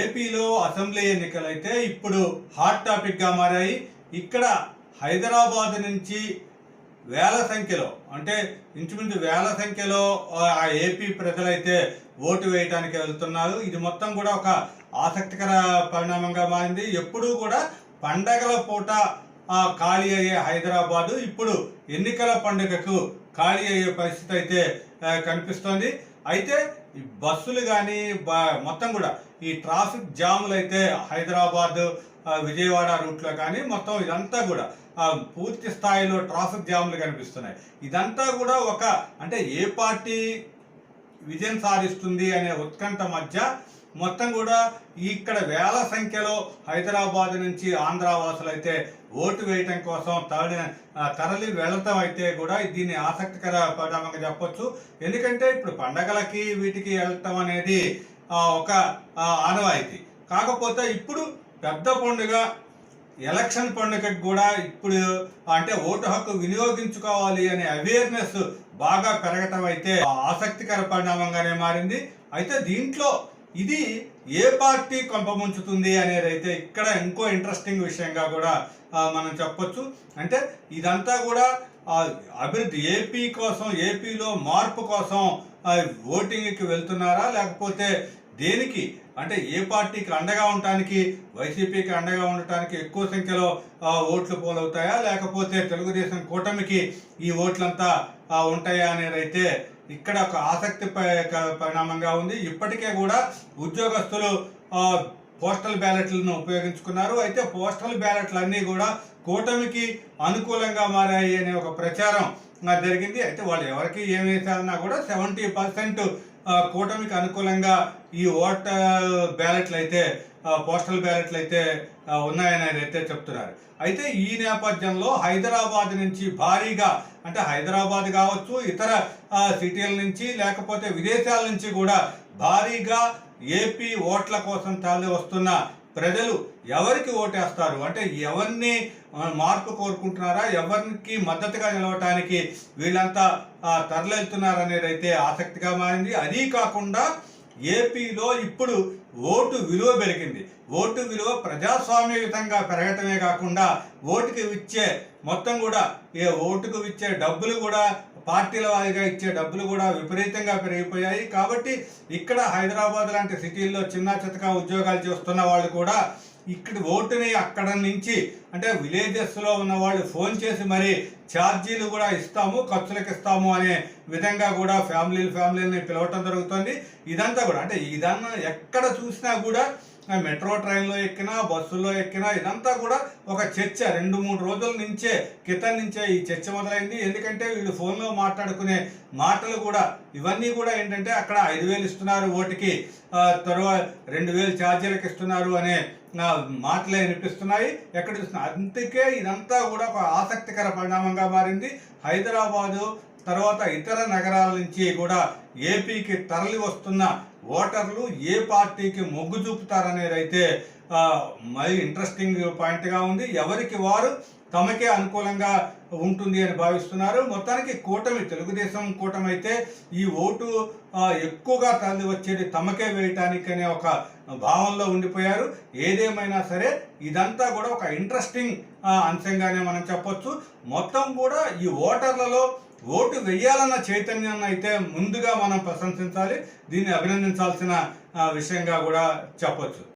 ఏపీలో అసెంబ్లీ ఎన్నికలైతే ఇప్పుడు హాట్ టాపిక్గా మారాయి. ఇక్కడ హైదరాబాద్ నుంచి వేల సంఖ్యలో అంటే ఇంచుమించు వేల సంఖ్యలో ఆ ఏపీ ప్రజలైతే ఓటు వేయడానికి వెళ్తున్నారు. ఇది మొత్తం కూడా ఒక ఆసక్తికర పరిణామంగా మారింది. ఎప్పుడూ కూడా పండగల పూట ఖాళీ అయ్యే హైదరాబాదు ఇప్పుడు ఎన్నికల పండుగకు ఖాళీ అయ్యే పరిస్థితి అయితే కనిపిస్తోంది. అయితే ఈ బస్సులు కానీ మొత్తం కూడా ఈ ట్రాఫిక్ జాములు అయితే హైదరాబాద్ విజయవాడ రూట్లో కానీ మొత్తం ఇదంతా కూడా పూర్తి స్థాయిలో ట్రాఫిక్ జాములు కనిపిస్తున్నాయి. ఇదంతా కూడా ఒక అంటే ఏ పార్టీ విజయం సాధిస్తుంది అనే ఉత్కంఠ మధ్య మొత్తం కూడా ఇక్కడ వేల సంఖ్యలో హైదరాబాద్ నుంచి ఆంధ్ర వాసులు అయితే ఓటు వేయటం కోసం తరలి తరలి వెళ్ళటం అయితే కూడా దీన్ని ఆసక్తికర పరిణామంగా చెప్పొచ్చు. ఎందుకంటే ఇప్పుడు పండగలకి వీటికి వెళ్ళటం అనేది ఒక ఆనవాయితీ. కాకపోతే ఇప్పుడు పెద్ద పండుగ ఎలక్షన్ పండుగకి కూడా ఇప్పుడు అంటే ఓటు హక్కు వినియోగించుకోవాలి అనే అవేర్నెస్ బాగా పెరగటం అయితే ఆసక్తికర పరిణామంగానే మారింది. అయితే దీంట్లో ఇది ఏ పార్టీ కొంపముంచుతుంది అనేది అయితే ఇక్కడ ఇంకో ఇంట్రెస్టింగ్ విషయంగా కూడా మనం చెప్పొచ్చు. అంటే ఇదంతా కూడా అభివృద్ధి ఏపీ కోసం ఏపీలో మార్పు కోసం ఓటింగ్కి వెళ్తున్నారా? లేకపోతే దేనికి? అంటే ఏ పార్టీకి అండగా ఉండటానికి వైసీపీకి అండగా ఉండటానికి ఎక్కువ సంఖ్యలో ఓట్లు పోలవుతాయా? లేకపోతే తెలుగుదేశం కూటమికి ఈ ఓట్లంతా ఉంటాయా అనేది అయితే ఇక్కడ ఒక ఆసక్తి పరిణామంగా ఉంది. ఇప్పటికే కూడా ఉద్యోగస్తులు పోస్టల్ బ్యాలెట్లను ఉపయోగించుకున్నారు. అయితే పోస్టల్ బ్యాలెట్లు అన్నీ కూడా కూటమికి అనుకూలంగా మారాయి అనే ఒక ప్రచారం జరిగింది. అయితే వాళ్ళు ఎవరికి ఏమి వేసారన్నా కూడా సెవెంటీ పర్సెంట్ కూటమికి అనుకూలంగా ఈ ఓట్ బ్యాలెట్లు అయితే పోస్టల్ బ్యాలెట్లు అయితే ఉన్నాయని ఆయన అయితే చెప్తున్నారు. అయితే ఈ నేపథ్యంలో హైదరాబాద్ నుంచి భారీగా అంటే హైదరాబాద్ కావచ్చు ఇతర సిటీల నుంచి లేకపోతే విదేశాల నుంచి కూడా భారీగా ఏపీ ఓట్ల కోసం తరలి వస్తున్న ప్రజలు ఎవరికి ఓటేస్తారు? అంటే ఎవరిని మార్పు కోరుకుంటున్నారా? ఎవరికి మద్దతుగా నిలవటానికి వీళ్ళంతా ఆ, అనేది అయితే ఆసక్తిగా మారింది. అదీ కాకుండా ఏపీలో ఇప్పుడు ఓటు విలువ పెరిగింది. ఓటు విలువ ప్రజాస్వామ్యయుతంగా పెరగటమే కాకుండా ఓటుకి ఇచ్చే మొత్తం కూడా ఏ ఓటుకు ఇచ్చే డబ్బులు కూడా పార్టీల వారిగా ఇచ్చే డబ్బులు కూడా విపరీతంగా పెరిగిపోయాయి. కాబట్టి ఇక్కడ హైదరాబాద్ లాంటి సిటీల్లో చిన్న చితక ఉద్యోగాలు చేస్తున్న వాళ్ళు కూడా ఇక్కడ ఓటుని అక్కడ నుంచి అంటే విలేజెస్లో ఉన్న వాళ్ళు ఫోన్ చేసి మరి ఛార్జీలు కూడా ఇస్తాము ఖర్చులకు ఇస్తాము అనే విధంగా కూడా ఫ్యామిలీలు ఫ్యామిలీని పిలవటం జరుగుతుంది. ఇదంతా కూడా అంటే ఇదన్నా ఎక్కడ చూసినా కూడా మెట్రో ట్రైన్లో ఎక్కినా బస్సుల్లో ఎక్కినా ఇదంతా కూడా ఒక చర్చ. రెండు మూడు రోజుల నుంచే క్రితం నుంచే ఈ చర్చ మొదలైంది. ఎందుకంటే వీళ్ళు ఫోన్లో మాట్లాడుకునే మాటలు కూడా ఇవన్నీ కూడా ఏంటంటే అక్కడ ఐదు వేలు ఇస్తున్నారు ఓటుకి తర్వాత రెండు వేలు ఛార్జీలకు ఇస్తున్నారు అనే మాటలే వినిపిస్తున్నాయి. ఎక్కడ చూస్తున్నా అందుకే ఇదంతా కూడా ఒక ఆసక్తికర పరిణామంగా మారింది. హైదరాబాదు తర్వాత ఇతర నగరాల నుంచి కూడా ఏపీకి తరలి వస్తున్న ఓటర్లు ఏ పార్టీకి మొగ్గు చూపుతారనేది అయితే మరి ఇంట్రెస్టింగ్ పాయింట్గా ఉంది. ఎవరికి వారు తమకే అనుకూలంగా ఉంటుంది అని భావిస్తున్నారు. మొత్తానికి కూటమి తెలుగుదేశం కూటమి అయితే ఈ ఓటు ఎక్కువగా తరలి వచ్చేది తమకే వేయటానికి అనే ఒక భావంలో ఉండిపోయారు. ఏదేమైనా సరే ఇదంతా కూడా ఒక ఇంట్రెస్టింగ్ అంశంగానే మనం చెప్పొచ్చు. మొత్తం కూడా ఈ ఓటర్లలో ఓటు వెయ్యాలన్న చైతన్యాన్ని అయితే ముందుగా మనం ప్రశంసించాలి. దీన్ని అభినందించాల్సిన విషయంగా కూడా చెప్పొచ్చు.